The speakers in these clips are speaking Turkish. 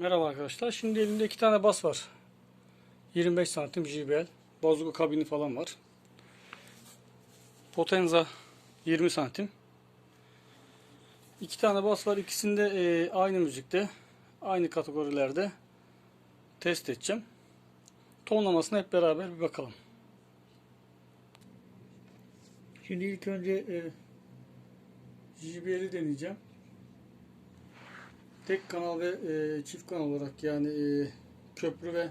Merhaba arkadaşlar. Şimdi elimde iki tane bas var. 25 santim JBL. Bozgu kabini falan var. Potenza 20 santim. İki tane bas var. İkisinde e, aynı müzikte. Aynı kategorilerde test edeceğim. Tonlamasına hep beraber bir bakalım. Şimdi ilk önce e, JBL'i deneyeceğim. Tek kanal ve e, çift kanal olarak yani e, köprü ve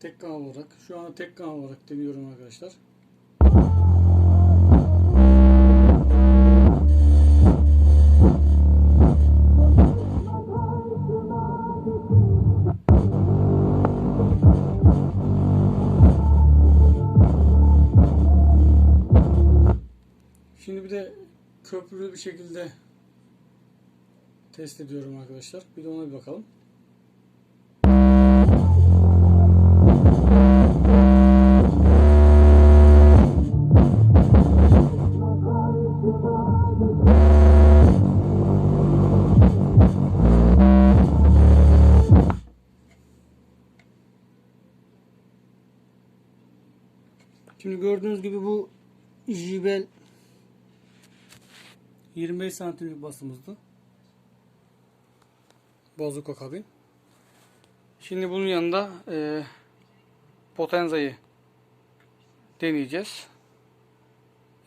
tek kanal olarak şu anda tek kanal olarak deniyorum arkadaşlar. Şimdi bir de köprülü bir şekilde test ediyorum arkadaşlar. Bir de ona bir bakalım. Şimdi gördüğünüz gibi bu JBL 25 santimlik basımızdı. Bozuka kabin. Şimdi bunun yanında e, Potenza'yı deneyeceğiz.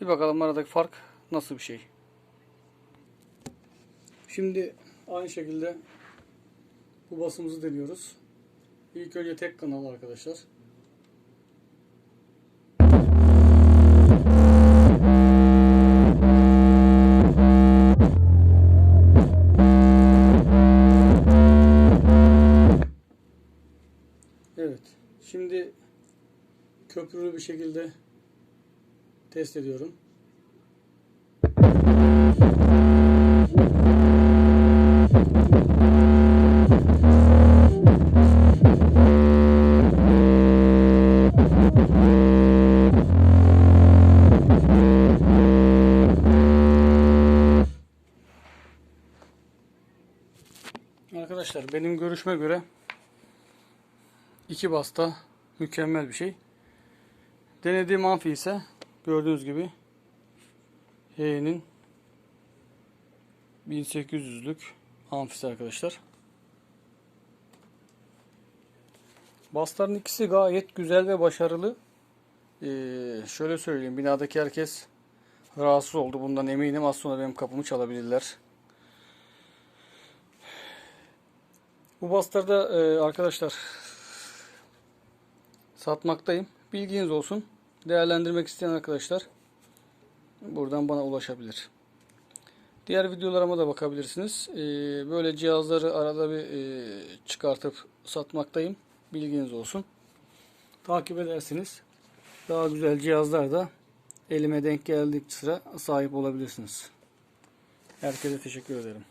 Bir bakalım aradaki fark nasıl bir şey. Şimdi aynı şekilde bu basımızı deniyoruz. İlk önce tek kanal arkadaşlar. Köprülü bir şekilde test ediyorum. Arkadaşlar benim görüşme göre İki basta mükemmel bir şey. Denediğim amfi ise gördüğünüz gibi H'nin 1800'lük amfisi arkadaşlar. Basların ikisi gayet güzel ve başarılı. Ee, şöyle söyleyeyim binadaki herkes rahatsız oldu. Bundan eminim az sonra benim kapımı çalabilirler. Bu baslarda e, arkadaşlar satmaktayım. Bilginiz olsun. Değerlendirmek isteyen arkadaşlar buradan bana ulaşabilir. Diğer videolarıma da bakabilirsiniz. Ee, böyle cihazları arada bir e, çıkartıp satmaktayım. Bilginiz olsun. Takip edersiniz. Daha güzel cihazlar da elime denk geldikçe sahip olabilirsiniz. Herkese teşekkür ederim.